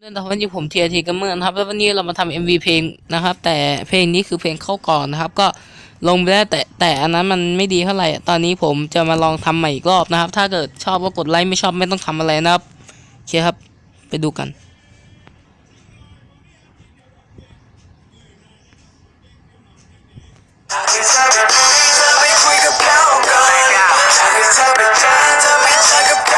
เรื่องต่อวันนี้ผมเทียทีกัมเมอร์นะครับ แล้ววันนี้เรามาทำ MV เพลงนะครับ แต่เพลงนี้คือเพลงเข้าก่อนนะครับ ก็ลงไปแล้วแต่แต่อันนั้นมันไม่ดีเท่าไหร่ ตอนนี้ผมจะมาลองทำใหม่อีกรอบนะครับ ถ้าเกิดชอบก็กดไลค์ไม่ชอบไม่ต้องทำอะไรนะครับโอเคครับ ไปดูกันเธอไปคุยกับเขาก่อนอยเธอไปเจอเธอไปเจอกับ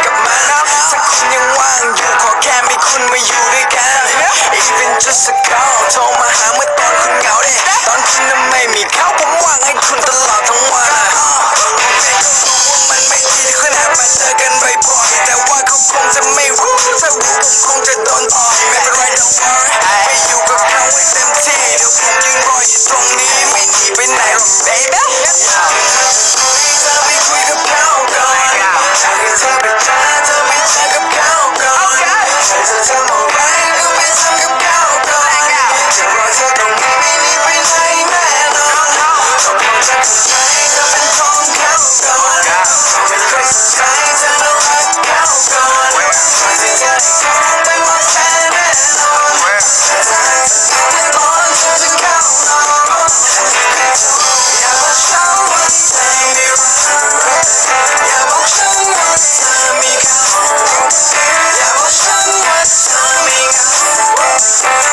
ค่มีคุณมาอยู่ด้วยกัน Even just a call โทรมาหาเมื่อตอนคุณเหงาเด้ตอนคุณนั้นไม่มีเขาผมว่างให้คุณตลอดทั้งวันอะผมเองก็รู้ว่ามันไม่ดีที่คุณแอบมาเจอกันบ่อยๆแต่ว่าเขาคงจะไม่รู้ถ้ารู้ผมคงจะโดนต่อยไม่เป็นไร don't worry Peace.